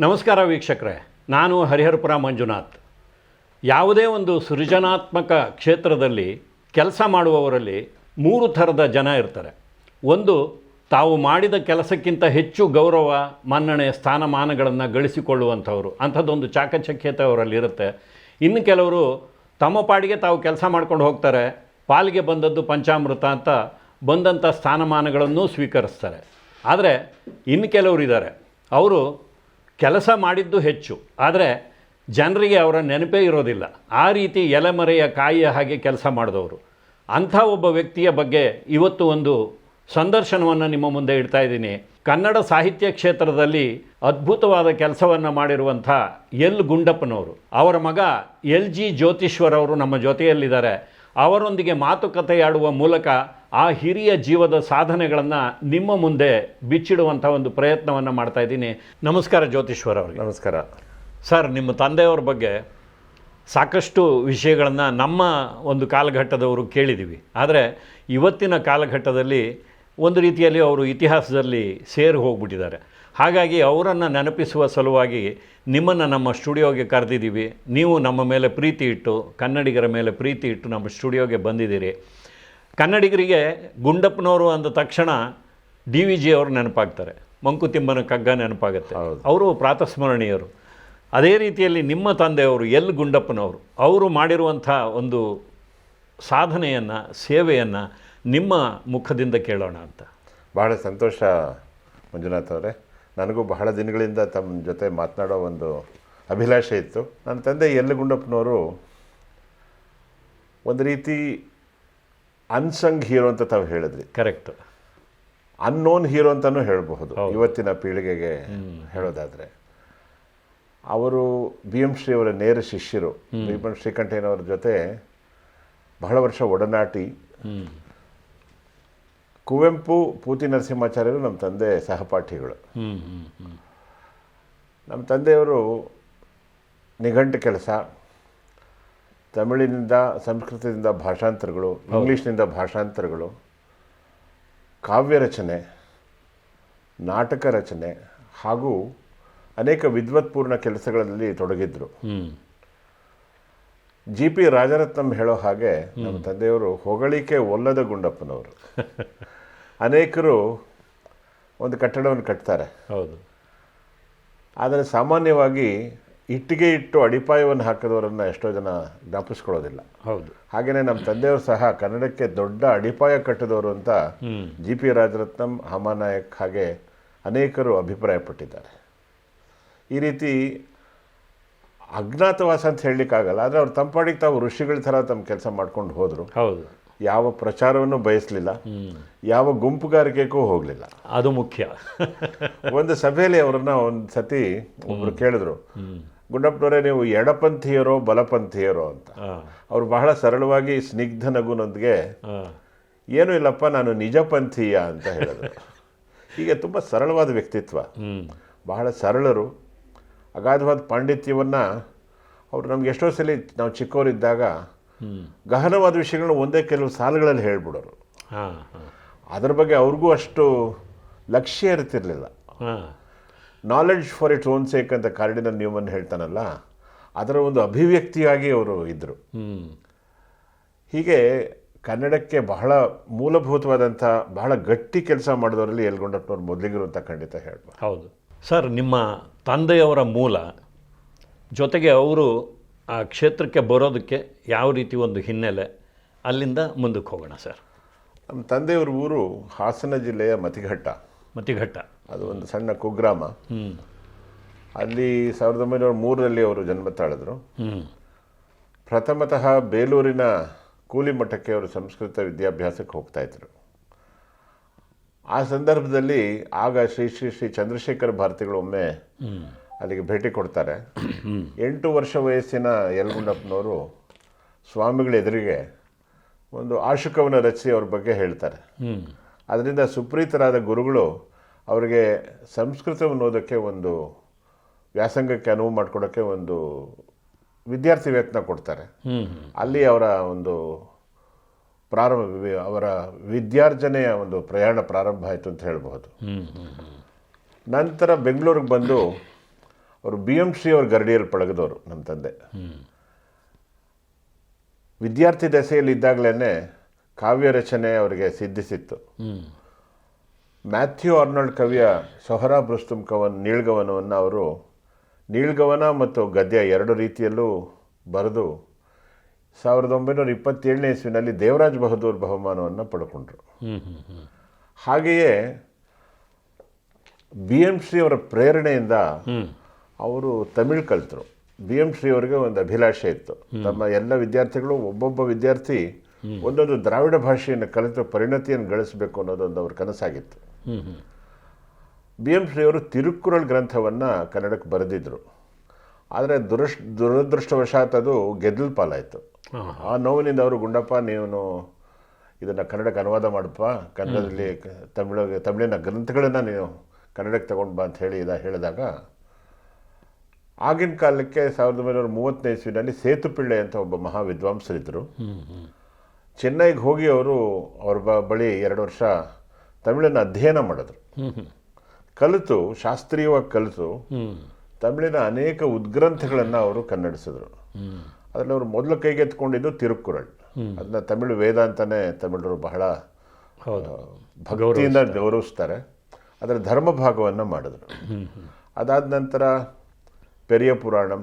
ನಮಸ್ಕಾರ ವೀಕ್ಷಕರೇ, ನಾನು ಹರಿಹರಪುರ ಮಂಜುನಾಥ್. ಯಾವುದೇ ಒಂದು ಸೃಜನಾತ್ಮಕ ಕ್ಷೇತ್ರದಲ್ಲಿ ಕೆಲಸ ಮಾಡುವವರಲ್ಲಿ ಮೂರು ಥರದ ಜನ ಇರ್ತಾರೆ. ಒಂದು, ತಾವು ಮಾಡಿದ ಕೆಲಸಕ್ಕಿಂತ ಹೆಚ್ಚು ಗೌರವ, ಮನ್ನಣೆ, ಸ್ಥಾನಮಾನಗಳನ್ನು ಗಳಿಸಿಕೊಳ್ಳುವಂಥವ್ರು. ಅಂಥದ್ದೊಂದು ಚಾಕಚಕ್ಯತೆ ಅವರಲ್ಲಿ ಇರುತ್ತೆ. ಇನ್ನು ಕೆಲವರು, ತಮ್ಮ ಪಾಡಿಗೆ ತಾವು ಕೆಲಸ ಮಾಡ್ಕೊಂಡು ಹೋಗ್ತಾರೆ, ಪಾಲಿಗೆ ಬಂದದ್ದು ಪಂಚಾಮೃತ ಅಂತ ಬಂದಂಥ ಸ್ಥಾನಮಾನಗಳನ್ನು ಸ್ವೀಕರಿಸ್ತಾರೆ. ಆದರೆ, ಇನ್ನು ಕೆಲವರು ಇದ್ದಾರೆ. ಅವರು ಕೆಲಸ ಮಾಡಿದ್ದು ಹೆಚ್ಚು. ಆದರೆ ಜನರಿಗೆ ಅವರ ನೆನಪೇ ಇರೋದಿಲ್ಲ. ಆ ರೀತಿ ಎಲೆಮರೆಯ ಕಾಯಿಯ ಹಾಗೆ ಕೆಲಸ ಮಾಡಿದವರು. ಅಂಥ ಒಬ್ಬ ವ್ಯಕ್ತಿಯ ಬಗ್ಗೆ ಇವತ್ತು ಒಂದು ಸಂದರ್ಶನವನ್ನು ನಿಮ್ಮ ಮುಂದೆ ಇಡ್ತಾ ಇದ್ದೀನಿ. ಕನ್ನಡ ಸಾಹಿತ್ಯ ಕ್ಷೇತ್ರದಲ್ಲಿ ಅದ್ಭುತವಾದ ಕೆಲಸವನ್ನು ಮಾಡಿರುವಂಥ ಎಲ್ ಗುಂಡಪ್ಪನವರು. ಅವರ ಮಗ ಎಲ್ ಜಿ ಜ್ಯೋತಿಶ್ವರ್ ಅವರು ನಮ್ಮ ಜೊತೆಯಲ್ಲಿದ್ದಾರೆ. ಅವರೊಂದಿಗೆ ಮಾತುಕತೆಯಾಡುವ ಮೂಲಕ ಆ ಹಿರಿಯ ಜೀವದ ಸಾಧನೆಗಳನ್ನು ನಿಮ್ಮ ಮುಂದೆ ಬಿಚ್ಚಿಡುವಂಥ ಒಂದು ಪ್ರಯತ್ನವನ್ನು ಮಾಡ್ತಾ ಇದ್ದೀನಿ. ನಮಸ್ಕಾರ ಜ್ಯೋತಿಶ್ವರ್ ಅವರಿಗೆ ನಮಸ್ಕಾರ. ಸರ್ ನಿಮ್ಮ ತಂದೆಯವ್ರ ಬಗ್ಗೆ ಸಾಕಷ್ಟು ವಿಷಯಗಳನ್ನು ನಮ್ಮ ಒಂದು ಕಾಲಘಟ್ಟದವರು ಕೇಳಿದ್ದೀವಿ ಆದರೆ ಇವತ್ತಿನ ಕಾಲಘಟ್ಟದಲ್ಲಿ ಒಂದು ರೀತಿಯಲ್ಲಿ ಅವರು ಇತಿಹಾಸದಲ್ಲಿ ಸೇರಿ ಹೋಗ್ಬಿಟ್ಟಿದ್ದಾರೆ. ಹಾಗಾಗಿ ಅವರನ್ನು ನೆನಪಿಸುವ ಸಲುವಾಗಿ ನಿಮ್ಮನ್ನು ನಮ್ಮ ಸ್ಟುಡಿಯೋಗೆ ಕರೆದಿದ್ದೀವಿ. ನೀವು ನಮ್ಮ ಮೇಲೆ ಪ್ರೀತಿ ಇಟ್ಟು ಕನ್ನಡಿಗರ ಮೇಲೆ ಪ್ರೀತಿ ಇಟ್ಟು ನಮ್ಮ ಸ್ಟುಡಿಯೋಗೆ ಬಂದಿದ್ದೀರಿ. ಕನ್ನಡಿಗರಿಗೆ ಗುಂಡಪ್ಪನವರು ಅಂದ ತಕ್ಷಣ ಡಿ ವಿ ಜಿ ಅವರು ನೆನಪಾಗ್ತಾರೆ ಮಂಕುತಿಮ್ಮನ ಕಗ್ಗ ನೆನಪಾಗುತ್ತೆ. ಅವರು ಪ್ರಾತಸ್ಮರಣೀಯರು. ಅದೇ ರೀತಿಯಲ್ಲಿ ನಿಮ್ಮ ತಂದೆಯವರು ಎಲ್ ಗುಂಡಪ್ಪನವರು ಅವರು ಮಾಡಿರುವಂಥ ಒಂದು ಸಾಧನೆಯನ್ನು ಸೇವೆಯನ್ನು ನಿಮ್ಮ ಮುಖದಿಂದ ಕೇಳೋಣ ಅಂತ. ಬಹಳ ಸಂತೋಷ ಮಂಜುನಾಥ್ ಅವರೇ. ನನಗೂ ಬಹಳ ದಿನಗಳಿಂದ ತಮ್ಮ ಜೊತೆ ಮಾತನಾಡೋ ಒಂದು ಅಭಿಲಾಷೆ ಇತ್ತು. ನನ್ನ ತಂದೆ ಎಲ್ ಗುಂಡಪ್ಪನವರು ಒಂದು ರೀತಿ ಅನ್ಸಂಗ್ ಹೀರೋ ಅಂತ ತಾವು ಹೇಳಿದ್ರಿ. ಕರೆಕ್ಟ್ ಅನ್ನೋನ್ ಹೀರೋ ಅಂತಲೂ ಹೇಳಬಹುದು. ಇವತ್ತಿನ ಪೀಳಿಗೆಗೆ ಹೇಳೋದಾದರೆ. ಅವರು ಬಿ ಎಂ ಶ್ರೀ ಅವರ ನೇರ ಶಿಷ್ಯರು ಬಿ ಎಂ ಶ್ರೀಕಂಠಯ್ಯನವರ ಜೊತೆ ಬಹಳ ವರ್ಷ ಒಡನಾಟಿ. ಕುವೆಂಪು ಪೂತಿ ನರಸಿಂಹಾಚಾರ್ಯರು ನಮ್ಮ ತಂದೆ ಸಹಪಾಠಿಗಳು. ನಮ್ಮ ತಂದೆಯವರು ನಿಘಂಟು ಕೆಲಸ ತಮಿಳಿನಿಂದ ಸಂಸ್ಕೃತದಿಂದ ಭಾಷಾಂತರಗಳು ಇಂಗ್ಲೀಷ್ನಿಂದ ಭಾಷಾಂತರಗಳು ಕಾವ್ಯ ರಚನೆ ನಾಟಕ ರಚನೆ ಹಾಗೂ ಅನೇಕ ವಿದ್ವತ್ಪೂರ್ಣ ಕೆಲಸಗಳಲ್ಲಿ ತೊಡಗಿದ್ರು. ಜಿ ಪಿ ರಾಜರತ್ನಂ ಹೇಳೋ ಹಾಗೆ ನಮ್ಮ ತಂದೆಯವರು ಹೊಗಳಿಕೆ ಒಲ್ಲದ ಗುಂಡಪ್ಪನವರು. ಅನೇಕರು ಒಂದು ಕಟ್ಟಡವನ್ನು ಕಟ್ತಾರೆ. ಹೌದು. ಆದರೆ ಸಾಮಾನ್ಯವಾಗಿ ಇಟ್ಟಿಗೆ ಇಟ್ಟು ಅಡಿಪಾಯವನ್ನು ಹಾಕಿದವರನ್ನು ಎಷ್ಟೋ ಜನ ಜ್ಞಾಪಿಸ್ಕೊಳ್ಳೋದಿಲ್ಲ. ಹೌದು. ಹಾಗೆಯೇ ನಮ್ಮ ತಂದೆಯವರು ಸಹ ಕನ್ನಡಕ್ಕೆ ದೊಡ್ಡ ಅಡಿಪಾಯ ಕಟ್ಟಿದವರು ಅಂತ ಜಿ ಪಿ ರಾಜರತ್ನಂ ಹಮಾನಾಯಕ್ ಹಾಗೆ ಅನೇಕರು ಅಭಿಪ್ರಾಯಪಟ್ಟಿದ್ದಾರೆ. ಈ ರೀತಿ ಅಜ್ಞಾತವಾಸ ಅಂತ ಹೇಳಲಿಕ್ಕಾಗಲ್ಲ ಆದರೆ ಅವ್ರು ತಂಪಾಡಿಗೆ ತಾವು ಋಷಿಗಳ ಥರ ತಮ್ಮ ಕೆಲಸ ಮಾಡ್ಕೊಂಡು ಹೋದರು. ಹೌದು. ಯಾವ ಪ್ರಚಾರವನ್ನು ಬಯಸಲಿಲ್ಲ. ಯಾವ ಗುಂಪುಗಾರಿಕೆಗೂ ಹೋಗಲಿಲ್ಲ. ಅದು ಮುಖ್ಯ. ಒಂದು ಸಭೆಯಲ್ಲಿ ಅವರನ್ನ ಒಂದು ಸತಿ ಒಬ್ಬರು ಕೇಳಿದ್ರು. ಗುಂಡಪ್ಪನವರೇ ನೀವು ಎಡಪಂಥೀಯರೋ ಬಲಪಂಥೀಯರೋ ಅಂತ. ಅವರು ಬಹಳ ಸರಳವಾಗಿ ಸ್ನಿಗ್ಧ ನಗುನೊಂದಿಗೆ ಏನೂ ಇಲ್ಲಪ್ಪ ನಾನು ನಿಜಪಂಥೀಯ ಅಂತ ಹೇಳಿದರು. ಹೀಗೆ ತುಂಬ ಸರಳವಾದ ವ್ಯಕ್ತಿತ್ವ. ಬಹಳ ಸರಳರು. ಅಗಾಧವಾದ ಪಾಂಡಿತ್ಯವನ್ನು ಅವರು ನಮ್ಗೆ ಎಷ್ಟೋ ಸಲ ನಾವು ಚಿಕ್ಕವರಿದ್ದಾಗ ಗಹನವಾದ ವಿಷಯಗಳನ್ನ ಒಂದೇ ಕೆಲವು ಸಾಲುಗಳಲ್ಲಿ ಹೇಳ್ಬಿಡೋರು. ಅದ್ರ ಬಗ್ಗೆ ಅವ್ರಿಗೂ ಅಷ್ಟು ಲಕ್ಷ್ಯ ಇರ್ತಿರ್ಲಿಲ್ಲ. Knowledge for its own sake ಅಂತ ಕಾರ್ಡಿನಲ್ ನ್ಯೂಮನ್ ಹೇಳ್ತಾನಲ್ಲ ಅದರ ಒಂದು ಅಭಿವ್ಯಕ್ತಿಯಾಗಿ ಅವರು ಇದ್ದರು ಹೀಗೆ ಕನ್ನಡಕ್ಕೆ ಬಹಳ ಮೂಲಭೂತವಾದಂಥ ಬಹಳ ಗಟ್ಟಿ ಕೆಲಸ ಮಾಡಿದವರಲ್ಲಿ ಎಲ್ಗೊಂಡಪ್ಪನವ್ರು ಮೊದಲಿಗರು ಅಂತ ಖಂಡಿತ ಹೇಳ್ಬೋದು. ಹೌದು. ಸರ್ ನಿಮ್ಮ ತಂದೆಯವರ ಮೂಲ ಜೊತೆಗೆ ಅವರು ಆ ಕ್ಷೇತ್ರಕ್ಕೆ ಬರೋದಕ್ಕೆ ಯಾವ ರೀತಿ ಒಂದು ಹಿನ್ನೆಲೆ ಅಲ್ಲಿಂದ ಮುಂದಕ್ಕೆ ಹೋಗೋಣ ಸರ್? ನಮ್ಮ ತಂದೆಯವ್ರ ಊರು ಹಾಸನ ಜಿಲ್ಲೆಯ ಮತಿಘಟ್ಟ. ಮತಿಘಟ್ಟ. ಅದು ಒಂದು ಸಣ್ಣ ಕುಗ್ರಾಮ. ಅಲ್ಲಿ ಸಾವಿರದ ಒಂಬೈನೂರ ಮೂರರಲ್ಲಿ ಅವರು ಜನ್ಮ ತಾಳಿದ್ರು. ಪ್ರಥಮತಃ ಬೇಲೂರಿನ ಕೂಲಿ ಮಠಕ್ಕೆ ಅವರು ಸಂಸ್ಕೃತ ವಿದ್ಯಾಭ್ಯಾಸಕ್ಕೆ ಹೋಗ್ತಾ ಇದ್ರು. ಆ ಸಂದರ್ಭದಲ್ಲಿ ಆಗ ಶ್ರೀ ಶ್ರೀ ಶ್ರೀ ಚಂದ್ರಶೇಖರ ಭಾರತಿಗಳು ಒಮ್ಮೆ ಅಲ್ಲಿಗೆ ಭೇಟಿ ಕೊಡ್ತಾರೆ. ಎಂಟು ವರ್ಷ ವಯಸ್ಸಿನ ಯಲ್ಗುಂಡಪ್ಪನವರು ಸ್ವಾಮಿಗಳ ಎದುರಿಗೆ ಒಂದು ಆಶುಕವನ್ನು ರಚಿಸಿ ಅವ್ರ ಬಗ್ಗೆ ಹೇಳ್ತಾರೆ. ಅದರಿಂದ ಸುಪ್ರೀತರಾದ ಗುರುಗಳು ಅವರಿಗೆ ಸಂಸ್ಕೃತವನ್ನು ಓದೋಕ್ಕೆ ಒಂದು ವ್ಯಾಸಂಗಕ್ಕೆ ಅನುವು ಮಾಡಿಕೊಡೋಕ್ಕೆ ಒಂದು ವಿದ್ಯಾರ್ಥಿ ವೇತನ ಕೊಡ್ತಾರೆ. ಅಲ್ಲಿ ಅವರ ಒಂದು ಪ್ರಾರಂಭ ಅವರ ವಿದ್ಯಾರ್ಜನೆಯ ಒಂದು ಪ್ರಯಾಣ ಪ್ರಾರಂಭ ಆಯಿತು ಅಂತ ಹೇಳಬಹುದು. ನಂತರ ಬೆಂಗಳೂರಿಗೆ ಬಂದು ಅವರು ಬಿ ಎಂ ಸಿ ಅವ್ರ ಗರಡಿಯಲ್ಲಿ ಪಳಗದವರು ನಮ್ಮ ತಂದೆ. ವಿದ್ಯಾರ್ಥಿ ದಶೆಯಲ್ಲಿ ಇದ್ದಾಗಲೇ ಕಾವ್ಯ ರಚನೆ ಅವರಿಗೆ ಸಿದ್ಧಿಸಿತ್ತು. ಮ್ಯಾಥ್ಯೂ ಆರ್ನಾಲ್ಡ್ ಕವಿಯ ಸೊಹರಾ ಬ್ರಸ್ತುಮ್ ಕವನ್ ನೀಳ್ಗವನವನ್ನು ಅವರು ನೀಳ್ಗವನ ಮತ್ತು ಗದ್ಯ ಎರಡು ರೀತಿಯಲ್ಲೂ ಬರೆದು ಸಾವಿರದ ಒಂಬೈನೂರ ಇಪ್ಪತ್ತೇಳನೇ ಇಸ್ವಿನಲ್ಲಿ ದೇವರಾಜ್ ಬಹದ್ದೂರ್ ಬಹುಮಾನವನ್ನು ಪಡ್ಕೊಂಡ್ರು. ಹಾಗೆಯೇ ಬಿ ಎಂ ಶ್ರೀ ಅವರ ಪ್ರೇರಣೆಯಿಂದ ಅವರು ತಮಿಳ್ ಕಲಿತರು. ಬಿ ಎಂ ಶ್ರೀ ಅವರಿಗೆ ಒಂದು ಅಭಿಲಾಷೆ ಇತ್ತು. ತಮ್ಮ ಎಲ್ಲ ವಿದ್ಯಾರ್ಥಿಗಳು ಒಬ್ಬೊಬ್ಬ ವಿದ್ಯಾರ್ಥಿ ಒಂದೊಂದು ದ್ರಾವಿಡ ಭಾಷೆಯನ್ನು ಕಲಿತು ಪರಿಣತಿಯನ್ನು ಗಳಿಸಬೇಕು ಅನ್ನೋದೊಂದು ಅವ್ರ ಕನಸಾಗಿತ್ತು. ಬಿ ಎಂ ಶ್ರೀಯವರು ತಿರುಕ್ಕುರಳ್ ಗ್ರಂಥವನ್ನು ಕನ್ನಡಕ್ಕೆ ಬರೆದಿದ್ದರು ಆದರೆ ದುರಶ್ ದುರದೃಷ್ಟವಶಾತ್ ಅದು ಗೆದ್ದಲು ಪಾಲಾಯಿತು. ಆ ನೋವಿನಿಂದ ಅವರು ಗುಂಡಪ್ಪ ನೀನು ಇದನ್ನು ಕನ್ನಡಕ್ಕೆ ಅನುವಾದ ಮಾಡಪ್ಪ ಕನ್ನಡದಲ್ಲಿ ತಮಿಳು ತಮಿಳಿಗೆ ತಮಿಳಿನ ಗ್ರಂಥಗಳನ್ನು ನೀನು ಕನ್ನಡಕ್ಕೆ ತಗೊಂಡು ಬಾ ಅಂತ ಹೇಳಿ ಇದ ಹೇಳಿದಾಗ ಆಗಿನ ಕಾಲಕ್ಕೆ ಸಾವಿರದ ಒಂಬೈನೂರ ಮೂವತ್ತನೇ ಇಸ್ವಿನಲ್ಲಿ ಸೇತುಪಿಳ್ಳೆ ಅಂತ ಒಬ್ಬ ಮಹಾ ವಿದ್ವಾಂಸರಿದ್ದರು ಚೆನ್ನೈಗೆ ಹೋಗಿ ಅವರು ಅವ್ರ ಬಳಿ ಎರಡು ವರ್ಷ ತಮಿಳನ್ನು ಅಧ್ಯಯನ ಮಾಡಿದ್ರು. ಕಲಿತು ಶಾಸ್ತ್ರೀಯವಾಗಿ ಕಲಿತು ತಮಿಳಿನ ಅನೇಕ ಉದ್ಗ್ರಂಥಗಳನ್ನು ಅವರು ಕನ್ನಡಿಸಿದ್ರು. ಅದರಲ್ಲಿ ಅವರು ಮೊದಲು ಕೈಗೆತ್ಕೊಂಡಿದ್ದು ತಿರುಕ್ಕುರಳ್. ಅದನ್ನ ತಮಿಳು ವೇದ ಅಂತಲೇ ತಮಿಳರು ಬಹಳ ಭಕ್ತಿಯಿಂದ ಗೌರವಿಸ್ತಾರೆ. ಅದರ ಧರ್ಮ ಭಾಗವನ್ನು ಮಾಡಿದ್ರು ಅದಾದ ನಂತರ ಪೆರಿಯ ಪುರಾಣಂ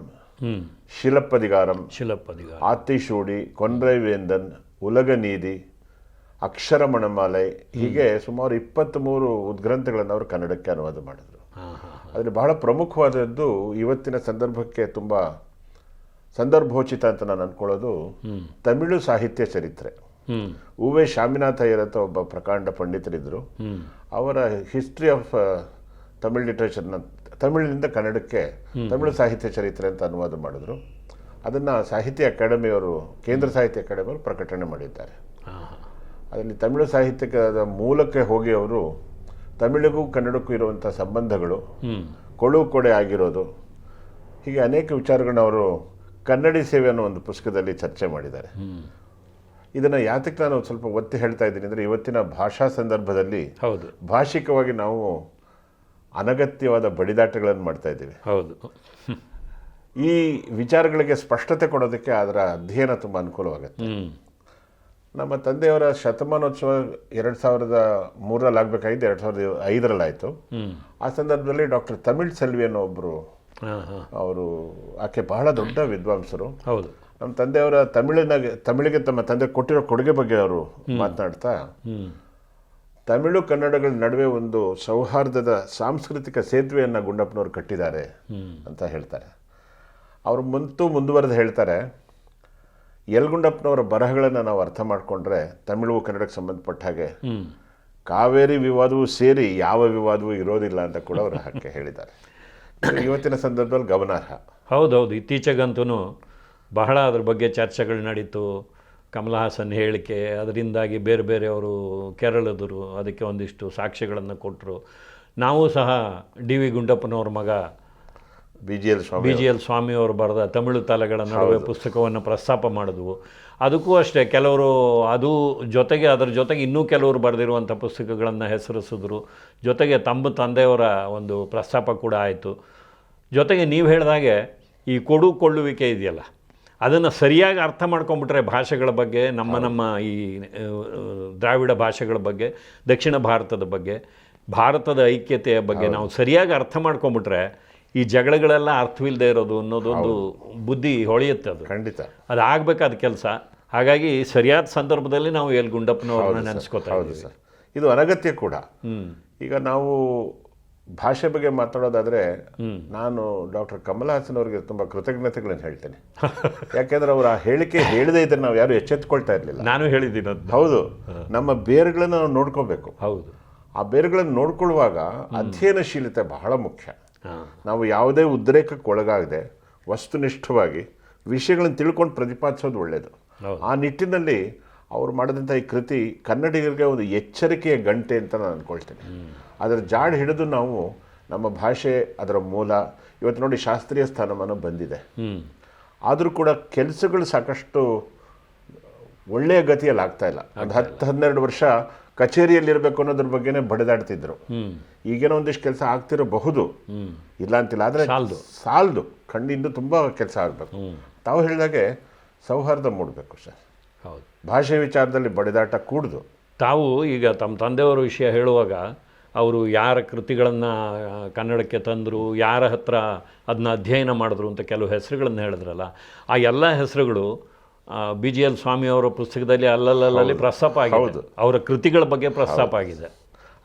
ಶಿಲಪ್ಪದಿಗಾರಂ ಶಿಲಪ್ಪದಿಗಾರ ಆತಿಶೂಡಿ ಕೊನ್ರೈ ವೇಂದನ್ ಉಲಗ ನೀದಿ ಅಕ್ಷರ ಮಣಮಾಲೈ ಹೀಗೆ ಸುಮಾರು ಇಪ್ಪತ್ತ್ಮೂರು ಉದ್ಗ್ರಂಥಗಳನ್ನು ಅವರು ಕನ್ನಡಕ್ಕೆ ಅನುವಾದ ಮಾಡಿದರು. ಅದರಲ್ಲಿ ಬಹಳ ಪ್ರಮುಖವಾದದ್ದು ಇವತ್ತಿನ ಸಂದರ್ಭಕ್ಕೆ ತುಂಬ ಸಂದರ್ಭೋಚಿತ ಅಂತ ನಾನು ಅಂದ್ಕೊಳ್ಳೋದು ತಮಿಳು ಸಾಹಿತ್ಯ ಚರಿತ್ರೆ. ಉವೆ ಶಾಮಿನಾಥ ಅಂತ ಒಬ್ಬ ಪ್ರಕಾಂಡ ಪಂಡಿತರಿದ್ದರು. ಅವರ ಹಿಸ್ಟ್ರಿ ಆಫ್ ತಮಿಳ್ ಲಿಟ್ರೇಚರ್ನ ತಮಿಳಿನಿಂದ ಕನ್ನಡಕ್ಕೆ ತಮಿಳು ಸಾಹಿತ್ಯ ಚರಿತ್ರೆ ಅಂತ ಅನುವಾದ ಮಾಡಿದ್ರು. ಅದನ್ನು ಸಾಹಿತ್ಯ ಅಕಾಡೆಮಿಯವರು ಕೇಂದ್ರ ಸಾಹಿತ್ಯ ಅಕಾಡೆಮಿಯವರು ಪ್ರಕಟಣೆ ಮಾಡಿದ್ದಾರೆ. ಅದರಲ್ಲಿ ತಮಿಳು ಸಾಹಿತ್ಯದ ಮೂಲಕ್ಕೆ ಹೋಗಿ ಅವರು ತಮಿಳಿಗೂ ಕನ್ನಡಕ್ಕೂ ಇರುವಂಥ ಸಂಬಂಧಗಳು ಕೊಳು ಕೊಡೆ ಆಗಿರೋದು. ಹೀಗೆ ಅನೇಕ ವಿಚಾರಗಳನ್ನ ಅವರು ಕನ್ನಡಿ ಸೇವೆ ಅನ್ನೋ ಒಂದು ಪುಸ್ತಕದಲ್ಲಿ ಚರ್ಚೆ ಮಾಡಿದ್ದಾರೆ. ಇದನ್ನು ಯಾತಕ್ಕೆ ನಾನು ಸ್ವಲ್ಪ ಒತ್ತಿ ಹೇಳ್ತಾ ಇದ್ದೀನಿ ಅಂದರೆ ಇವತ್ತಿನ ಭಾಷಾ ಸಂದರ್ಭದಲ್ಲಿ ಹೌದು. ಭಾಷಿಕವಾಗಿ ನಾವು ಅನಗತ್ಯವಾದ ಬಡಿದಾಟಗಳನ್ನು ಮಾಡ್ತಾ ಇದ್ದೀವಿ. ಹೌದು. ಈ ವಿಚಾರಗಳಿಗೆ ಸ್ಪಷ್ಟತೆ ಕೊಡೋದಕ್ಕೆ ಅದರ ಅಧ್ಯಯನ ತುಂಬ ಅನುಕೂಲವಾಗುತ್ತೆ. ನಮ್ಮ ತಂದೆಯವರ ಶತಮಾನೋತ್ಸವ ಎರಡು ಸಾವಿರದ ಮೂರರಲ್ಲಿ ಆಗಬೇಕಾಗಿದ್ದು ಎರಡು ಸಾವಿರದ ಐದರಲ್ಲಿ ಆಯಿತು. ಆ ಸಂದರ್ಭದಲ್ಲಿ ಡಾಕ್ಟರ್ ತಮಿಳ್ ಸೆಲ್ವಿ ಅನ್ನೋ ಒಬ್ಬರು ಅವರು ಆಕೆ ಬಹಳ ದೊಡ್ಡ ವಿದ್ವಾಂಸರು. ಹೌದು. ನಮ್ಮ ತಂದೆಯವರ ತಮಿಳಿನ ತಮಿಳಿಗೆ ತಮ್ಮ ತಂದೆ ಕೊಟ್ಟಿರೋ ಕೊಡುಗೆ ಬಗ್ಗೆ ಅವರು ಮಾತನಾಡ್ತಾ ತಮಿಳು ಕನ್ನಡಗಳ ನಡುವೆ ಒಂದು ಸೌಹಾರ್ದದ ಸಾಂಸ್ಕೃತಿಕ ಸೇತುವೆಯನ್ನು ಗುಂಡಪ್ಪನವರು ಕಟ್ಟಿದ್ದಾರೆ ಅಂತ ಹೇಳ್ತಾರೆ. ಅವರು ಮುಂತು ಮುಂದುವರೆದು ಹೇಳ್ತಾರೆ ಯಲ್ಗುಂಡಪ್ಪನವರ ಬರಹಗಳನ್ನು ನಾವು ಅರ್ಥ ಮಾಡಿಕೊಂಡ್ರೆ ತಮಿಳು ಕನ್ನಡಕ್ಕೆ ಸಂಬಂಧಪಟ್ಟ ಹಾಗೆ ಕಾವೇರಿ ವಿವಾದವೂ ಸೇರಿ ಯಾವ ವಿವಾದವೂ ಇರೋದಿಲ್ಲ ಅಂತ ಕೂಡ ಅವರು ಹಾಗೆ ಹೇಳಿದ್ದಾರೆ. ಇವತ್ತಿನ ಸಂದರ್ಭದಲ್ಲಿ ಗಮನಾರ್ಹ. ಹೌದೌದು. ಇತ್ತೀಚೆಗಂತೂ ಬಹಳ ಅದ್ರ ಬಗ್ಗೆ ಚರ್ಚೆಗಳು ನಡೀತು. ಕಮಲ ಹಾಸನ್ ಹೇಳಿಕೆ ಅದರಿಂದಾಗಿ ಬೇರೆ ಬೇರೆಯವರು ಕೇರಳದರು. ಅದಕ್ಕೆ ಒಂದಿಷ್ಟು ಸಾಕ್ಷ್ಯಗಳನ್ನು ಕೊಟ್ಟರು ನಾವು ಸಹ ಡಿ ವಿ ಗುಂಡಪ್ಪನವ್ರ ಮಗ B G L Swami B G L ಸ್ವಾಮಿಯವರು ಬರೆದ ತಮಿಳು ತಲೆಗಳ ನಡುವೆ ಪುಸ್ತಕವನ್ನು ಪ್ರಸ್ತಾಪ ಮಾಡಿದ್ವು. ಅದಕ್ಕೂ ಅಷ್ಟೇ ಕೆಲವರು ಅದು ಜೊತೆಗೆ ಅದರ ಜೊತೆಗೆ ಇನ್ನೂ ಕೆಲವರು ಬರೆದಿರುವಂಥ ಪುಸ್ತಕಗಳನ್ನು ಹೆಸರಿಸಿದ್ರು. ಜೊತೆಗೆ ತಮ್ಮ ತಂದೆಯವರ ಒಂದು ಪ್ರಸ್ತಾಪ ಕೂಡ ಆಯಿತು. ಜೊತೆಗೆ ನೀವು ಹೇಳಿದಾಗೆ ಈ ಕೊಡು ಕೊಳ್ಳುವಿಕೆ ಇದೆಯಲ್ಲ ಅದನ್ನು ಸರಿಯಾಗಿ ಅರ್ಥ ಮಾಡ್ಕೊಂಬಿಟ್ರೆ ಭಾಷೆಗಳ ಬಗ್ಗೆ ನಮ್ಮ ನಮ್ಮ ಈ ದ್ರಾವಿಡ ಭಾಷೆಗಳ ಬಗ್ಗೆ ದಕ್ಷಿಣ ಭಾರತದ ಬಗ್ಗೆ ಭಾರತದ ಐಕ್ಯತೆಯ ಬಗ್ಗೆ ನಾವು ಸರಿಯಾಗಿ ಅರ್ಥ ಮಾಡ್ಕೊಂಬಿಟ್ರೆ ಈ ಜಗಳಗಳೆಲ್ಲ ಅರ್ಥವಿಲ್ಲದೆ ಇರೋದು ಅನ್ನೋದೊಂದು ಬುದ್ಧಿ ಹೊಳೆಯುತ್ತೆ ಅದು. ಖಂಡಿತ. ಅದು ಆಗಬೇಕಾದ ಕೆಲಸ. ಹಾಗಾಗಿ ಸರಿಯಾದ ಸಂದರ್ಭದಲ್ಲಿ ನಾವು ಎಲ್ಲಿ ಗುಂಡಪ್ಪನವ್ರನ್ನ ನೆನೆಸ್ಕೋತಾ ಹೌದು ಸರ್. ಇದು ಅನಗತ್ಯ ಕೂಡ. ಈಗ ನಾವು ಭಾಷೆ ಬಗ್ಗೆ ಮಾತಾಡೋದಾದರೆ ನಾನು ಡಾಕ್ಟರ್ ಕಮಲ್ ಹಾಸನ್ ಅವರಿಗೆ ತುಂಬ ಕೃತಜ್ಞತೆಗಳನ್ನು ಹೇಳ್ತೇನೆ. ಯಾಕೆಂದ್ರೆ ಅವರ ಆ ಹೇಳಿಕೆ ಹೇಳದೇ ಇದ್ರೆ ನಾವು ಯಾರು ಎಚ್ಚೆತ್ಕೊಳ್ತಾ ಇರಲಿಲ್ಲ. ನಾನು ಹೇಳಿದ್ದೀನಿ ಹೌದು. ನಮ್ಮ ಬೇರುಗಳನ್ನು ನಾವು ನೋಡ್ಕೋಬೇಕು. ಹೌದು. ಆ ಬೇರುಗಳನ್ನು ನೋಡ್ಕೊಳ್ಳುವಾಗ ಅಧ್ಯಯನಶೀಲತೆ ಬಹಳ ಮುಖ್ಯ. ನಾವು ಯಾವುದೇ ಉದ್ರೇಕಕ್ಕೆ ಒಳಗಾಗದೆ ವಸ್ತುನಿಷ್ಠವಾಗಿ ವಿಷಯಗಳನ್ನು ತಿಳ್ಕೊಂಡು ಪ್ರತಿಪಾದಿಸೋದು ಒಳ್ಳೆಯದು ಆ ನಿಟ್ಟಿನಲ್ಲಿ ಅವರು ಮಾಡಿದಂಥ ಈ ಕೃತಿ ಕನ್ನಡಿಗರಿಗೆ ಒಂದು ಎಚ್ಚರಿಕೆಯ ಗಂಟೆ ಅಂತ ನಾನು ಅಂದ್ಕೊಳ್ತೀನಿ ಅದರ ಜಾಡ್ ಹಿಡಿದು ನಾವು ನಮ್ಮ ಭಾಷೆ ಅದರ ಮೂಲ ಇವತ್ತು ನೋಡಿ ಶಾಸ್ತ್ರೀಯ ಸ್ಥಾನಮಾನ ಬಂದಿದೆ. ಆದರೂ ಕೂಡ ಕೆಲಸಗಳು ಸಾಕಷ್ಟು ಒಳ್ಳೆಯ ಗತಿಯಲ್ಲಿ ಆಗ್ತಾ ಇಲ್ಲ. ಒಂದು ಹತ್ತು ಹನ್ನೆರಡು ವರ್ಷ ಕಚೇರಿಯಲ್ಲಿರಬೇಕು ಅನ್ನೋದ್ರ ಬಗ್ಗೆನೇ ಬಡಿದಾಡ್ತಿದ್ರು. ಈಗೇನೋ ಒಂದಿಷ್ಟು ಕೆಲಸ ಆಗ್ತಿರಬಹುದು. ಇಲ್ಲ ಅಂತಿಲ್ಲ ಆದರೆ ಸಾಲ್ದು. ಸಾಲದು. ಕಣ್ಣಿಂದು ತುಂಬ ಕೆಲಸ ಆಗಬೇಕು. ತಾವು ಹೇಳಿದಾಗೆ ಸೌಹಾರ್ದ ಮೂಡಬೇಕು ಸರ್. ಹೌದು. ಭಾಷೆ ವಿಚಾರದಲ್ಲಿ ಬಡಿದಾಟ ಕೂಡ್ದು. ತಾವು ಈಗ ತಮ್ಮ ತಂದೆಯವರ ವಿಷಯ ಹೇಳುವಾಗ ಅವರು ಯಾರ ಕೃತಿಗಳನ್ನು ಕನ್ನಡಕ್ಕೆ ತಂದರು ಯಾರ ಹತ್ರ ಅದನ್ನ ಅಧ್ಯಯನ ಮಾಡಿದ್ರು ಅಂತ ಕೆಲವು ಹೆಸರುಗಳನ್ನು ಹೇಳಿದ್ರಲ್ಲ ಆ ಎಲ್ಲ ಹೆಸರುಗಳು ಬಿ ಜಿ ಎಲ್ ಸ್ವಾಮಿಯವರ ಪುಸ್ತಕದಲ್ಲಿ ಅಲ್ಲಲ್ಲಲ್ಲಿ ಪ್ರಸ್ತಾಪ ಆಗಿದೆ. ಅವರ ಕೃತಿಗಳ ಬಗ್ಗೆ ಪ್ರಸ್ತಾಪ ಆಗಿದೆ.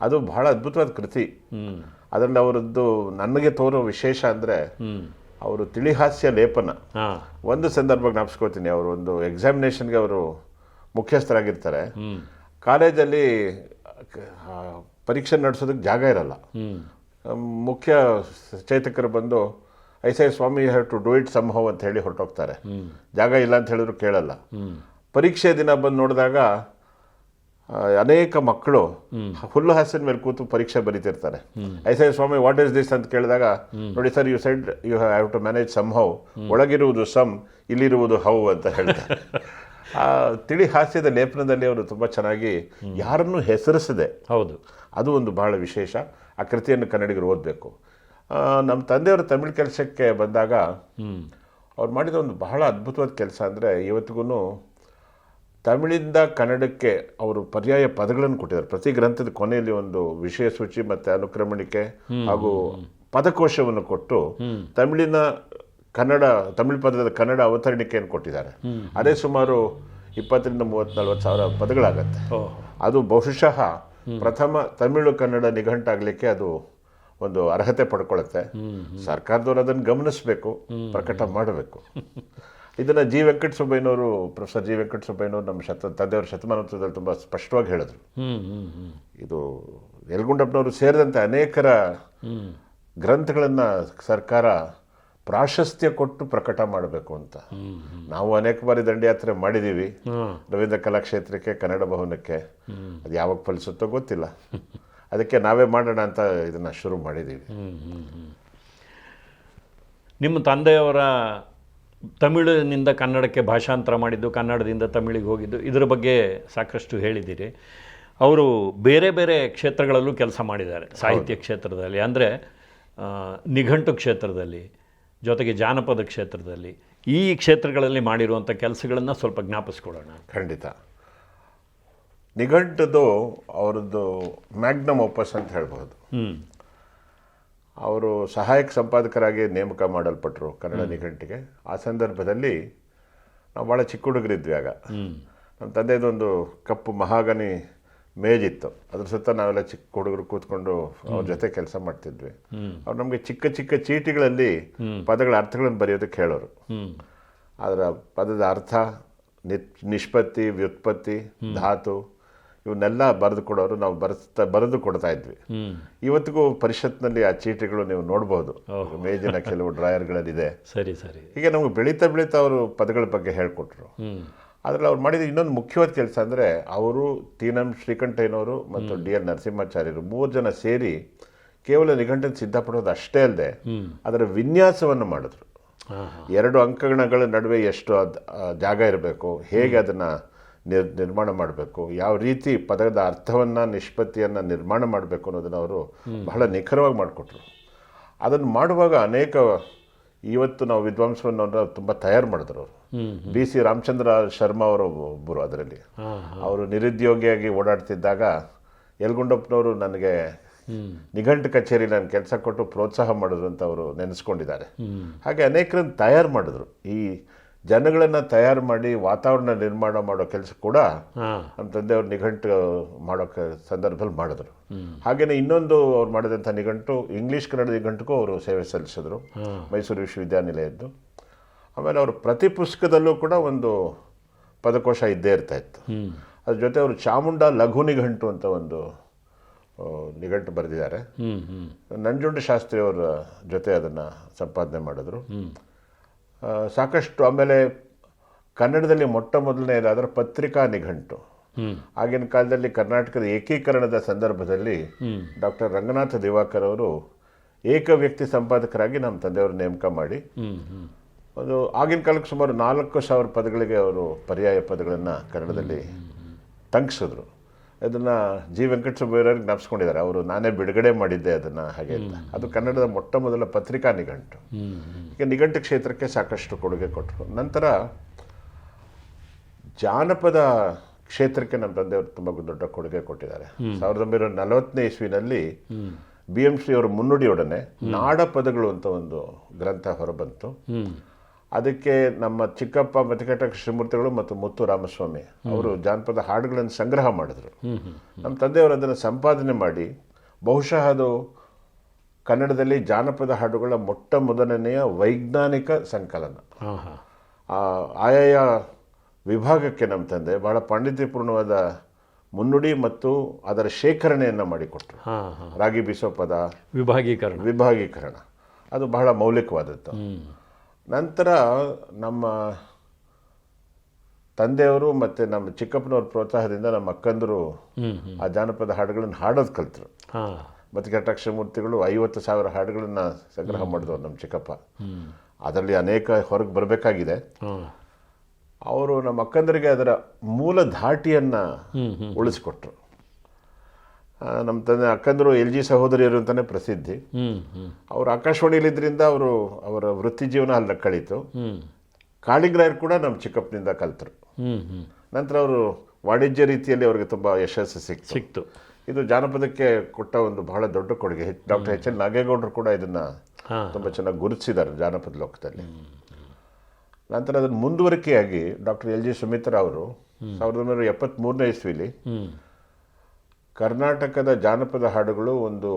ಅದು ಬಹಳ ಅದ್ಭುತವಾದ ಕೃತಿ. ಅದರಲ್ಲಿ ಅವರದ್ದು ನನಗೆ ತೋರೋ ವಿಶೇಷ ಅಂದರೆ ಅವರು ತಿಳಿಹಾಸ್ಯ ಲೇಪನ. ಒಂದು ಸಂದರ್ಭ ಜ್ಞಾಪಿಸ್ಕೋತೀನಿ ಅವರು ಒಂದು ಎಕ್ಸಾಮಿನೇಷನ್ಗೆ ಅವರು ಮುಖ್ಯಸ್ಥರಾಗಿರ್ತಾರೆ. ಕಾಲೇಜಲ್ಲಿ ಪರೀಕ್ಷೆ ನಡೆಸೋದಕ್ಕೆ ಜಾಗ ಇರಲ್ಲ. ಮುಖ್ಯ ಚೇತಕರು ಬಂದು I say swami you have to do it somehow ಅಂತ ಹೇಳಿ ಹೊರಟೋಗ್ತಾರೆ. ಜಾಗ ಇಲ್ಲ ಅಂತ ಹೇಳಿದ್ರು ಕೇಳಲ್ಲ. ಪರೀಕ್ಷೆ ದಿನ ಬಂದು ನೋಡಿದಾಗ ಅನೇಕ ಮಕ್ಕಳು ಹುಲ್ಲು ಹಾಸಿನ ಮೇಲೆ ಕೂತು ಪರೀಕ್ಷೆ ಬರೀತಿರ್ತಾರೆ. ಐಸೆ ಸ್ವಾಮಿ ವಾಟ್ ಇಸ್ ದಿಸ್ ಅಂತ ಕೇಳಿದಾಗ ನೋಡಿ sir you side you have to manage somehow ಒಳಗಿರುವುದು some ಇಲ್ಲಿರುವುದು ಹೌ ಅಂತ ಹೇಳ್ತಾರೆ. ಆ ತಿಳಿ ಹಾಸ್ಯದ ಲೇಪನದಲ್ಲಿ ಅವರು ತುಂಬ ಚೆನ್ನಾಗಿ ಯಾರನ್ನು ಹೆಸರಿಸದೆ. ಹೌದು. ಅದು ಒಂದು ಬಹಳ ವಿಶೇಷ. ಆ ಕೃತಿಯನ್ನು ಕನ್ನಡಿಗರು ಓದಬೇಕು. ನಮ್ಮ ತಂದೆಯವರು ತಮಿಳು ಕೆಲಸಕ್ಕೆ ಬಂದಾಗ ಅವ್ರು ಮಾಡಿದ ಒಂದು ಬಹಳ ಅದ್ಭುತವಾದ ಕೆಲಸ ಅಂದರೆ ಇವತ್ತಿಗೂ ತಮಿಳಿಂದ ಕನ್ನಡಕ್ಕೆ ಅವರು ಪರ್ಯಾಯ ಪದಗಳನ್ನು ಕೊಟ್ಟಿದ್ದಾರೆ. ಪ್ರತಿ ಗ್ರಂಥದ ಕೊನೆಯಲ್ಲಿ ಒಂದು ವಿಷಯ ಸೂಚಿ ಮತ್ತು ಅನುಕ್ರಮಣಿಕೆ ಹಾಗೂ ಪದಕೋಶವನ್ನು ಕೊಟ್ಟು ತಮಿಳಿನ ಕನ್ನಡ ತಮಿಳು ಪದದ ಕನ್ನಡ ಅವತರಣಿಕೆಯನ್ನು ಕೊಟ್ಟಿದ್ದಾರೆ. ಅದೇ ಸುಮಾರು ಇಪ್ಪತ್ತರಿಂದ ಮೂವತ್ತು ನಲ್ವತ್ತು ಸಾವಿರ ಪದಗಳಾಗತ್ತೆ. ಅದು ಬಹುಶಃ ಪ್ರಥಮ ತಮಿಳು ಕನ್ನಡ ನಿಘಂಟಾಗಲಿಕ್ಕೆ ಅದು ಒಂದು ಅರ್ಹತೆ ಪಡ್ಕೊಳ್ಳುತ್ತೆ ಸರ್ಕಾರದವರು ಅದನ್ನು ಗಮನಿಸಬೇಕು ಪ್ರಕಟ ಮಾಡಬೇಕು. ಇದನ್ನ ಜಿ ವೆಂಕಟ ಸುಬ್ಬಯ್ಯನವರು ಪ್ರೊಫೆಸರ್ ಜಿ ವೆಂಕಟ ಸುಬ್ಬಯ್ಯನವರು ನಮ್ಮ ಶತ ತಂದೆಯವರ ಶತಮಾನೋತ್ಸವದಲ್ಲಿ ತುಂಬ ಸ್ಪಷ್ಟವಾಗಿ ಹೇಳಿದ್ರು. ಇದು ಯಲ್ಗುಂಡಪ್ಪನವರು ಸೇರಿದಂತೆ ಅನೇಕರ ಗ್ರಂಥಗಳನ್ನು ಸರ್ಕಾರ ಪ್ರಾಶಸ್ತ್ಯ ಕೊಟ್ಟು ಪ್ರಕಟ ಮಾಡಬೇಕು ಅಂತ. ನಾವು ಅನೇಕ ಬಾರಿ ದಂಡಯಾತ್ರೆ ಮಾಡಿದ್ದೀವಿ ರವೀಂದ್ರ ಕಲಾಕ್ಷೇತ್ರಕ್ಕೆ ಕನ್ನಡ ಭವನಕ್ಕೆ. ಅದು ಯಾವಾಗ ಫಲಿಸುತ್ತೋ ಗೊತ್ತಿಲ್ಲ. ಅದಕ್ಕೆ ನಾವೇ ಮಾಡೋಣ ಅಂತ ಇದನ್ನ ಶುರು ಮಾಡಿದ್ದೀವಿ ನಿಮ್ಮ ತಂದೆಯವರ ತಮಿಳಿನಿಂದ ಕನ್ನಡಕ್ಕೆ ಭಾಷಾಂತರ ಮಾಡಿದ್ದು ಕನ್ನಡದಿಂದ ತಮಿಳಿಗೆ ಹೋಗಿದ್ದು ಇದರ ಬಗ್ಗೆ ಸಾಕಷ್ಟು ಹೇಳಿದ್ದೀರಿ. ಅವರು ಬೇರೆ ಬೇರೆ ಕ್ಷೇತ್ರಗಳಲ್ಲೂ ಕೆಲಸ ಮಾಡಿದ್ದಾರೆ ಸಾಹಿತ್ಯ ಕ್ಷೇತ್ರದಲ್ಲಿ. ಅಂದರೆ ನಿಘಂಟು ಕ್ಷೇತ್ರದಲ್ಲಿ ಜೊತೆಗೆ ಜಾನಪದ ಕ್ಷೇತ್ರದಲ್ಲಿ ಈ ಕ್ಷೇತ್ರಗಳಲ್ಲಿ ಮಾಡಿರುವಂಥ ಕೆಲಸಗಳನ್ನು ಸ್ವಲ್ಪ ಜ್ಞಾಪಿಸ್ಕೊಡೋಣ. ಖಂಡಿತ. ನಿಘಂಟದು ಅವರದ್ದು ಮ್ಯಾಗ್ನಮ್ ಒಪ್ಪಸ್ ಅಂತ ಹೇಳ್ಬೋದು ಅವರು ಸಹಾಯಕ ಸಂಪಾದಕರಾಗಿ ನೇಮಕ ಮಾಡಲ್ಪಟ್ಟರು ಕನ್ನಡ ನಿಘಂಟಿಗೆ. ಆ ಸಂದರ್ಭದಲ್ಲಿ ನಾವು ಭಾಳ ಚಿಕ್ಕ ಹುಡುಗರಿದ್ವಿ ಆಗ. ನಮ್ಮ ತಂದೆದೊಂದು ಕಪ್ಪು ಮಹಾಗನಿ ಮೇಜಿತ್ತು. ಅದ್ರ ಸುತ್ತ ನಾವೆಲ್ಲ ಚಿಕ್ಕ ಹುಡುಗರು ಕೂತ್ಕೊಂಡು ಅವ್ರ ಜೊತೆ ಕೆಲಸ ಮಾಡ್ತಿದ್ವಿ. ಅವ್ರು ನಮಗೆ ಚಿಕ್ಕ ಚಿಕ್ಕ ಚೀಟಿಗಳಲ್ಲಿ ಪದಗಳ ಅರ್ಥಗಳನ್ನು ಬರೆಯೋದಕ್ಕೆ ಹೇಳೋರು. ಅದರ ಪದದ ಅರ್ಥ ನಿಷ್ಪತ್ತಿ ವ್ಯುತ್ಪತ್ತಿ ಧಾತು ಇವನ್ನೆಲ್ಲ ಬರೆದು ಕೊಡೋರು ನಾವು ಬರೆಸ್ತಾ ಬರೆದು ಕೊಡ್ತಾ ಇದ್ವಿ. ಇವತ್ತಿಗೂ ಪರಿಷತ್ನಲ್ಲಿ ಆ ಚೀಟಿಗಳು ನೀವು ನೋಡ್ಬೋದು. ಮೇಜಿನ ಕೆಲವು ಡ್ರಾಯರ್ಗಳಲ್ಲಿದೆ. ಸರಿ ಸರಿ. ಹೀಗೆ ನಮಗೆ ಬೆಳೀತಾ ಬೆಳೀತಾ ಅವರು ಪದಗಳ ಬಗ್ಗೆ ಹೇಳ್ಕೊಟ್ರು. ಆದ್ರೆ ಅದರಲ್ಲಿ ಅವ್ರು ಮಾಡಿದ ಇನ್ನೊಂದು ಮುಖ್ಯವಾದ ಕೆಲಸ ಅಂದರೆ ಅವರು ಟಿ ನಮ್ ಶ್ರೀಕಂಠಯ್ಯನವರು ಮತ್ತು ಡಿ ಎನ್ ನರಸಿಂಹಾಚಾರ್ಯರು ಮೂರು ಜನ ಸೇರಿ ಕೇವಲ ನಿಘಂಟನ್ನು ಸಿದ್ಧಪಡೋದು ಅಷ್ಟೇ ಅಲ್ಲದೆ ಅದರ ವಿನ್ಯಾಸವನ್ನು ಮಾಡಿದ್ರು. ಎರಡು ಅಂಕಗಣಗಳ ನಡುವೆ ಎಷ್ಟು ಜಾಗ ಇರಬೇಕು ಹೇಗೆ ಅದನ್ನು ನಿರ್ ನಿರ್ಮಾಣ ಮಾಡಬೇಕು. ಯಾವ ರೀತಿ ಪದದ ಅರ್ಥವನ್ನು ನಿಷ್ಪತ್ತಿಯನ್ನು ನಿರ್ಮಾಣ ಮಾಡಬೇಕು ಅನ್ನೋದನ್ನು ಅವರು ಬಹಳ ನಿಖರವಾಗಿ ಮಾಡಿಕೊಟ್ರು. ಅದನ್ನು ಮಾಡುವಾಗ ಅನೇಕ ಇವತ್ತು ನಾವು ವಿದ್ವಾಂಸವನ್ನು ತುಂಬ ತಯಾರು ಮಾಡಿದ್ರು ಅವರು. ಬಿ ಸಿ ರಾಮಚಂದ್ರ ಶರ್ಮಾ ಅವರು ಒಬ್ಬರು ಅದರಲ್ಲಿ. ಅವರು ನಿರುದ್ಯೋಗಿಯಾಗಿ ಓಡಾಡ್ತಿದ್ದಾಗ ಯಲ್ಗುಂಡಪ್ಪನವರು ನನಗೆ ನಿಘಂಟು ಕಚೇರಿ ನಾನು ಕೆಲಸ ಕೊಟ್ಟು ಪ್ರೋತ್ಸಾಹ ಮಾಡಿದ್ರು ಅಂತ ಅವರು ನೆನೆಸ್ಕೊಂಡಿದ್ದಾರೆ. ಹಾಗೆ ಅನೇಕರನ್ನು ತಯಾರು ಮಾಡಿದ್ರು. ಈ ಜನಗಳನ್ನು ತಯಾರು ಮಾಡಿ ವಾತಾವರಣ ನಿರ್ಮಾಣ ಮಾಡೋ ಕೆಲಸ ಕೂಡ ನಮ್ಮ ತಂದೆಯವ್ರು ನಿಘಂಟು ಮಾಡೋ ಸಂದರ್ಭದಲ್ಲಿ ಮಾಡಿದ್ರು. ಹಾಗೆಯೇ ಇನ್ನೊಂದು ಅವ್ರು ಮಾಡಿದಂಥ ನಿಘಂಟು ಇಂಗ್ಲೀಷ್ ಕನ್ನಡ ನಿಘಂಟುಗೂ ಅವರು ಸೇವೆ ಸಲ್ಲಿಸಿದ್ರು ಮೈಸೂರು ವಿಶ್ವವಿದ್ಯಾನಿಲಯದ್ದು. ಆಮೇಲೆ ಅವರು ಪ್ರತಿ ಪುಸ್ತಕದಲ್ಲೂ ಕೂಡ ಒಂದು ಪದಕೋಶ ಇದ್ದೇ ಇರ್ತಾ ಇತ್ತು. ಅದ್ರ ಜೊತೆ ಅವರು ಚಾಮುಂಡ ಲಘು ನಿಘಂಟು ಅಂತ ಒಂದು ನಿಘಂಟು ಬರೆದಿದ್ದಾರೆ. ನಂಜುಂಡ ಶಾಸ್ತ್ರಿ ಅವರ ಜೊತೆ ಅದನ್ನು ಸಂಪಾದನೆ ಮಾಡಿದ್ರು. ಸಾಕಷ್ಟು ಆಮೇಲೆ ಕನ್ನಡದಲ್ಲಿ ಮೊಟ್ಟ ಮೊದಲನೇದಾದ್ರೆ ಪತ್ರಿಕಾ ನಿಘಂಟು. ಆಗಿನ ಕಾಲದಲ್ಲಿ ಕರ್ನಾಟಕದ ಏಕೀಕರಣದ ಸಂದರ್ಭದಲ್ಲಿ ಡಾಕ್ಟರ್ ರಂಗನಾಥ ದಿವಾಕರ್ ಅವರು ಏಕ ವ್ಯಕ್ತಿ ಸಂಪಾದಕರಾಗಿ ನಮ್ಮ ತಂದೆಯವರು ನೇಮಕ ಮಾಡಿ ಒಂದು ಆಗಿನ ಕಾಲಕ್ಕೆ ಸುಮಾರು ನಾಲ್ಕು ಸಾವಿರ ಪದಗಳಿಗೆ ಅವರು ಪರ್ಯಾಯ ಪದಗಳನ್ನು ಕನ್ನಡದಲ್ಲಿ ತಂಗಿಸಿದ್ರು. ಅದನ್ನು ಜಿ ವೆಂಕಟಸುಬ್ಬಯ್ಯವ್ರಿಗೆ ಜ್ಞಾಪಿಸ್ಕೊಂಡಿದ್ದಾರೆ. ಅವರು ನಾನೇ ಬಿಡುಗಡೆ ಮಾಡಿದ್ದೆ ಅದನ್ನು ಹಾಗೆ ಅಂತ. ಅದು ಕನ್ನಡದ ಮೊಟ್ಟ ಮೊದಲ ಪತ್ರಿಕಾ ನಿಘಂಟು. ಈಗ ನಿಘಂಟು ಕ್ಷೇತ್ರಕ್ಕೆ ಸಾಕಷ್ಟು ಕೊಡುಗೆ ಕೊಟ್ಟರು. ನಂತರ ಜಾನಪದ ಕ್ಷೇತ್ರಕ್ಕೆ ನಮ್ಮ ತಂದೆಯವರು ತುಂಬ ದೊಡ್ಡ ಕೊಡುಗೆ ಕೊಟ್ಟಿದ್ದಾರೆ. ಸಾವಿರದ ಒಂಬೈನೂರ ನಲವತ್ತನೇ ಇಸ್ವಿನಲ್ಲಿ ಬಿ ಎಂ ಶ್ರೀ ಅವರ ಮುನ್ನುಡಿಯೊಡನೆ ನಾಡ ಪದಗಳು ಅಂತ ಒಂದು ಗ್ರಂಥ ಹೊರಬಂತು. ಅದಕ್ಕೆ ನಮ್ಮ ಚಿಕ್ಕಪ್ಪ ಮತಿಕಟ್ಟ ಕೃಷ್ಣಮೂರ್ತಿಗಳು ಮತ್ತು ಮುತ್ತು ರಾಮಸ್ವಾಮಿ ಅವರು ಜಾನಪದ ಹಾಡುಗಳನ್ನು ಸಂಗ್ರಹ ಮಾಡಿದ್ರು. ನಮ್ಮ ತಂದೆಯವರು ಅದನ್ನು ಸಂಪಾದನೆ ಮಾಡಿ ಬಹುಶಃ ಅದು ಕನ್ನಡದಲ್ಲಿ ಜಾನಪದ ಹಾಡುಗಳ ಮೊಟ್ಟ ಮೊದಲನೆಯ ವೈಜ್ಞಾನಿಕ ಸಂಕಲನ. ಆಯಾಯ ವಿಭಾಗಕ್ಕೆ ನಮ್ಮ ತಂದೆ ಬಹಳ ಪಾಂಡಿತ್ಯಪೂರ್ಣವಾದ ಮುನ್ನುಡಿ ಮತ್ತು ಅದರ ಶೇಖರಣೆಯನ್ನು ಮಾಡಿಕೊಟ್ರು. ಹಾಂ ರಾಗಿ ಬೀಸೋ ಪದ ವಿಭಾಗೀಕರಣ. ವಿಭಾಗೀಕರಣ. ಅದು ಬಹಳ ಮೌಲಿಕವಾದದ್ದು. ನಂತರ ನಮ್ಮ ತಂದೆಯವರು ಮತ್ತು ನಮ್ಮ ಚಿಕ್ಕಪ್ಪನವ್ರ ಪ್ರೋತ್ಸಾಹದಿಂದ ನಮ್ಮ ಅಕ್ಕಂದರು ಆ ಜಾನಪದ ಹಾಡುಗಳನ್ನು ಹಾಡೋದು ಕಲ್ತರು. ಮತ್ತು ಮತಿಕಟಾಕ್ಷಮೂರ್ತಿಗಳು ಐವತ್ತು ಸಾವಿರ ಹಾಡುಗಳನ್ನು ಸಂಗ್ರಹ ಮಾಡಿದವರು ನಮ್ಮ ಚಿಕ್ಕಪ್ಪ. ಅದರಲ್ಲಿ ಅನೇಕ ಹೊರಗೆ ಬರಬೇಕಾಗಿದೆ. ಅವರು ನಮ್ಮ ಅಕ್ಕಂದರಿಗೆ ಅದರ ಮೂಲ ಧಾಟಿಯನ್ನು ಉಳಿಸ್ಕೊಟ್ರು. ನಮ್ಮ ತಂದೆ ಅಕ್ಕಂದರು ಎಲ್ ಜಿ ಸಹೋದರಿಯರು ಅಂತಲೇ ಪ್ರಸಿದ್ಧಿ. ಅವರು ಆಕಾಶವಾಣಿಯಲ್ಲಿದ್ದರಿಂದ ಅವರು ಅವರ ವೃತ್ತಿ ಜೀವನ ಅಲ್ಲಿ ಕಳೀತು. ಕಾಳಿಗ್ರಾಯರು ಕೂಡ ನಮ್ಮ ಚಿಕ್ಕಪ್ಪನಿಂದ ಕಲಿತರು. ನಂತರ ಅವರು ವಾಣಿಜ್ಯ ರೀತಿಯಲ್ಲಿ ಅವರಿಗೆ ತುಂಬ ಯಶಸ್ಸು ಸಿಕ್ತು. ಸಿಕ್ತು. ಇದು ಜಾನಪದಕ್ಕೆ ಕೊಟ್ಟ ಒಂದು ಬಹಳ ದೊಡ್ಡ ಕೊಡುಗೆ. ಡಾಕ್ಟರ್ ಎಚ್ ಎಲ್ ನಾಗೇಗೌಡರು ಕೂಡ ಇದನ್ನು ತುಂಬ ಚೆನ್ನಾಗಿ ಗುರುತಿಸಿದ್ದಾರೆ ಜಾನಪದ ಲೋಕದಲ್ಲಿ. ನಂತರ ಅದನ್ನು ಮುಂದುವರಿಕೆಯಾಗಿ ಡಾಕ್ಟರ್ ಎಲ್ ಜಿ ಸುಮಿತ್ರ ಅವರು ಸಾವಿರದ ಒಂಬೈನೂರ ಎಪ್ಪತ್ತ್ಮೂರನೇ ಇಸ್ವಿಲಿ ಕರ್ನಾಟಕದ ಜಾನಪದ ಹಾಡುಗಳು ಒಂದು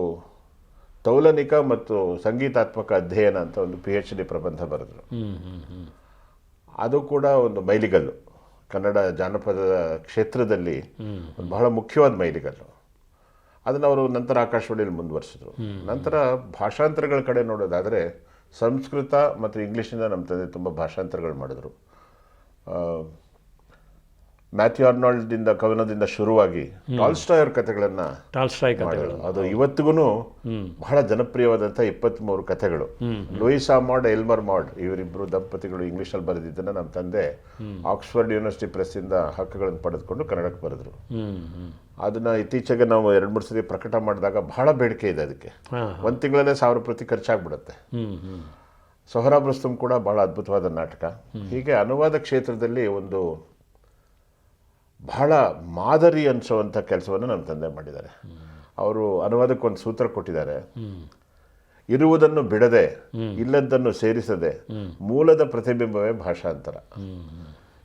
ತೌಲನಿಕ ಮತ್ತು ಸಂಗೀತಾತ್ಮಕ ಅಧ್ಯಯನ ಅಂತ ಒಂದು ಪಿ ಎಚ್ ಡಿ ಪ್ರಬಂಧ ಬರೆದರು. ಅದು ಕೂಡ ಒಂದು ಮೈಲಿಗಲ್ಲು. ಕನ್ನಡ ಜಾನಪದ ಕ್ಷೇತ್ರದಲ್ಲಿ ಒಂದು ಬಹಳ ಮುಖ್ಯವಾದ ಮೈಲಿಗಲ್ಲು. ಅದನ್ನು ಅವರು ನಂತರ ಆಕಾಶವಾಣಿಯಲ್ಲಿ ಮುಂದುವರಿಸಿದ್ರು. ನಂತರ ಭಾಷಾಂತರಗಳ ಕಡೆ ನೋಡೋದಾದರೆ ಸಂಸ್ಕೃತ ಮತ್ತು ಇಂಗ್ಲೀಷಿಂದ ನಮ್ಮ ತಂದೆ ತುಂಬ ಭಾಷಾಂತರಗಳು ಮಾಡಿದ್ರು. ಆ, ಆರ್ನಾಲ್ಡ್ ಇಂದ ಕವನದಿಂದ ಶುರುವಾಗಿ ಟಾಲ್ಸ್ಟಾಯ್ ಅವ್ರ ಕಥೆಗಳನ್ನ ಟಾಲ್ಸ್ಟಾಯ್ ಕಥೆಗಳು. ಅದು ಇವತ್ತಿಗೂ ಬಹಳ ಜನಪ್ರಿಯವಾದಂತಹ ಇಪ್ಪತ್ತ್ ಮೂರು ಕಥೆಗಳು ಲೂಯಿಸಾ ಮಾಡ್ ಎಲ್ಮರ್ ಮಾಡ್ ಇವರಿಬ್ಬರು ದಂಪತಿಗಳು ಇಂಗ್ಲಿಷ್ನಲ್ಲಿ ಬರೆದಿದ್ದನ್ನ ನಮ್ಮ ತಂದೆ ಆಕ್ಸ್ಫರ್ಡ್ ಯೂನಿವರ್ಸಿಟಿ ಪ್ರೆಸ್ ಇಂದ ಹಕ್ಕುಗಳನ್ನು ಪಡೆದುಕೊಂಡು ಕನ್ನಡಕ್ಕೆ ಬರೆದ್ರು. ಹ್ಞೂ ಇತ್ತೀಚೆಗೆ ನಾವು ಎರಡು ಮೂರು ಸರಿ ಪ್ರಕಟ ಮಾಡಿದಾಗ ಬಹಳ ಬೇಡಿಕೆ ಇದೆ ಅದಕ್ಕೆ. ಒಂದು ತಿಂಗಳಲ್ಲೇ ಸಾವಿರ ಪ್ರತಿ ಖರ್ಚಾಗ್ಬಿಡುತ್ತೆ. ಸೊಹರಾ ಬ್ರಸ್ತುಮ್ ಕೂಡ ಬಹಳ ಅದ್ಭುತವಾದ ನಾಟಕ. ಹೀಗೆ ಅನುವಾದ ಕ್ಷೇತ್ರದಲ್ಲಿ ಒಂದು ಬಹಳ ಮಾದರಿ ಅನಿಸುವಂಥ ಕೆಲಸವನ್ನು ನಮ್ಮ ತಂದೆ ಮಾಡಿದ್ದಾರೆ. ಅವರು ಅನುವಾದಕ್ಕೊಂದು ಸೂತ್ರ ಕೊಟ್ಟಿದ್ದಾರೆ. ಇರುವುದನ್ನು ಬಿಡದೆ ಇಲ್ಲದನ್ನು ಸೇರಿಸದೆ ಮೂಲದ ಪ್ರತಿಬಿಂಬವೇ ಭಾಷಾಂತರ.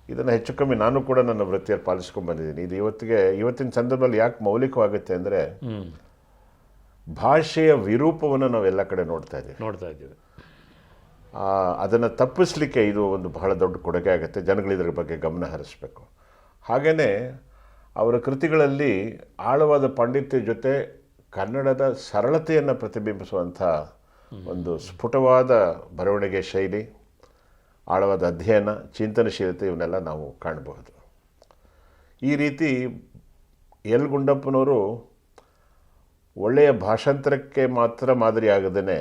ಇದನ್ನು ಹೆಚ್ಚು ಕಮ್ಮಿ ನಾನು ಕೂಡ ನನ್ನ ವೃತ್ತಿಯಲ್ಲಿ ಪಾಲಿಸ್ಕೊಂಡು ಬಂದಿದ್ದೀನಿ. ಇದು ಇವತ್ತಿಗೆ ಇವತ್ತಿನ ಸಂದರ್ಭದಲ್ಲಿ ಯಾಕೆ ಮೌಲಿಕವಾಗುತ್ತೆ ಅಂದರೆ ಭಾಷೆಯ ವಿರೂಪವನ್ನು ನಾವು ಎಲ್ಲ ಕಡೆ ನೋಡ್ತಾ ಇದ್ದೀವಿ. ನೋಡ್ತಾ ಇದ್ದೀವಿ. ಅದನ್ನು ತಪ್ಪಿಸ್ಲಿಕ್ಕೆ ಇದು ಒಂದು ಬಹಳ ದೊಡ್ಡ ಕೊಡುಗೆ ಆಗುತ್ತೆ. ಜನಗಳು ಇದರ ಬಗ್ಗೆ ಗಮನ ಹರಿಸಬೇಕು. ಹಾಗೆಯೇ ಅವರ ಕೃತಿಗಳಲ್ಲಿ ಆಳವಾದ ಪಾಂಡಿತ್ಯ ಜೊತೆ ಕನ್ನಡದ ಸರಳತೆಯನ್ನು ಪ್ರತಿಬಿಂಬಿಸುವಂಥ ಒಂದು ಸ್ಫುಟವಾದ ಬರವಣಿಗೆ ಶೈಲಿ ಆಳವಾದ ಅಧ್ಯಯನ ಚಿಂತನಶೀಲತೆ ಇವನ್ನೆಲ್ಲ ನಾವು ಕಾಣಬಹುದು. ಈ ರೀತಿ ಎಲ್ ಗುಂಡಪ್ಪನವರು ಒಳ್ಳೆಯ ಭಾಷಾಂತರಕ್ಕೆ ಮಾತ್ರ ಮಾದರಿಯಾಗದೇ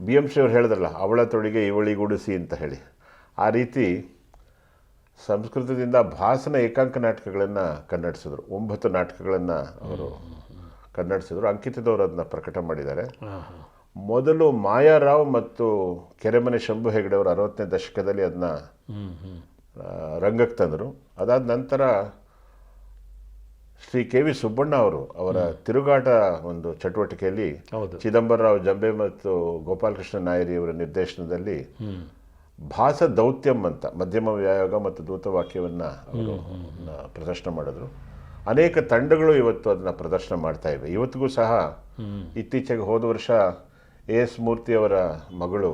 ಬಿ ಎಂ ಸಿ ಅವ್ರು ಹೇಳಿದ್ರಲ್ಲ ಅವಳ ತೊಳಿಗೆ ಇವಳಿಗೂಡಿಸಿ ಅಂತ ಹೇಳಿ. ಆ ರೀತಿ ಸಂಸ್ಕೃತದಿಂದ ಭಾಸನ ಏಕಾಂಕ ನಾಟಕಗಳನ್ನು ಕನ್ನಡಿಸಿದ್ರು. ಒಂಬತ್ತು ನಾಟಕಗಳನ್ನು ಅವರು ಕನ್ನಡಿಸಿದ್ರು. ಅಂಕಿತದವರು ಅದನ್ನ ಪ್ರಕಟ ಮಾಡಿದ್ದಾರೆ. ಮೊದಲು ಮಾಯಾರಾವ್ ಮತ್ತು ಕೆರೆಮನೆ ಶಂಭು ಹೆಗಡೆ ಅವರು ಅರವತ್ತನೇ ದಶಕದಲ್ಲಿ ಅದನ್ನ ರಂಗಕ್ಕೆ ತಂದರು. ಅದಾದ ನಂತರ ಶ್ರೀ ಕೆ ವಿ ಸುಬ್ಬಣ್ಣ ಅವರು ಅವರ ತಿರುಗಾಟ ಒಂದು ಚಟುವಟಿಕೆಯಲ್ಲಿ ಚಿದಂಬರರಾವ್ ಜಂಬೆ ಮತ್ತು ಗೋಪಾಲಕೃಷ್ಣ ನಾಯರಿ ಅವರ ನಿರ್ದೇಶನದಲ್ಲಿ ಭಾಸ ದೌತ್ಯಂ ಅಂತ ಮಧ್ಯಮ ವ್ಯಾಯೋಗ ಮತ್ತು ದೂತವಾಕ್ಯವನ್ನು ಅವರು ಪ್ರದರ್ಶನ ಮಾಡಿದ್ರು. ಅನೇಕ ತಂಡಗಳು ಇವತ್ತು ಅದನ್ನು ಪ್ರದರ್ಶನ ಮಾಡ್ತಾ ಇವೆ. ಇವತ್ತಿಗೂ ಸಹ ಇತ್ತೀಚೆಗೆ ಹೋದ ವರ್ಷ ಎ ಎಸ್ ಮೂರ್ತಿ ಅವರ ಮಗಳು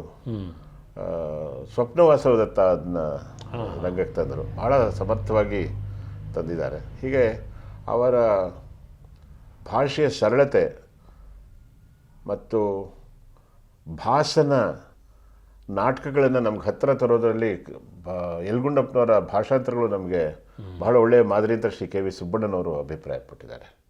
ಸ್ವಪ್ನವಾಸವದತ್ತ ಅದನ್ನ ರಂಗಕ್ಕೆ ತಂದರು. ಬಹಳ ಸಮರ್ಥವಾಗಿ ತಂದಿದ್ದಾರೆ. ಹೀಗೆ ಅವರ ಭಾಷೆಯ ಸರಳತೆ ಮತ್ತು ಭಾಸನ ನಾಟಕಗಳನ್ನು ನಮ್ಗೆ ಹತ್ತಿರ ತರೋದರಲ್ಲಿ ಬ ಯಲ್ಗುಂಡಪ್ಪನವರ ಭಾಷಾಂತರಗಳು ನಮಗೆ ಬಹಳ ಒಳ್ಳೆಯ ಮಾದರಿ ಅಂತ ಶ್ರೀ ಕೆ ವಿ ಸುಬ್ಬಣ್ಣನವರು ಅಭಿಪ್ರಾಯಪಟ್ಟಿದ್ದಾರೆ.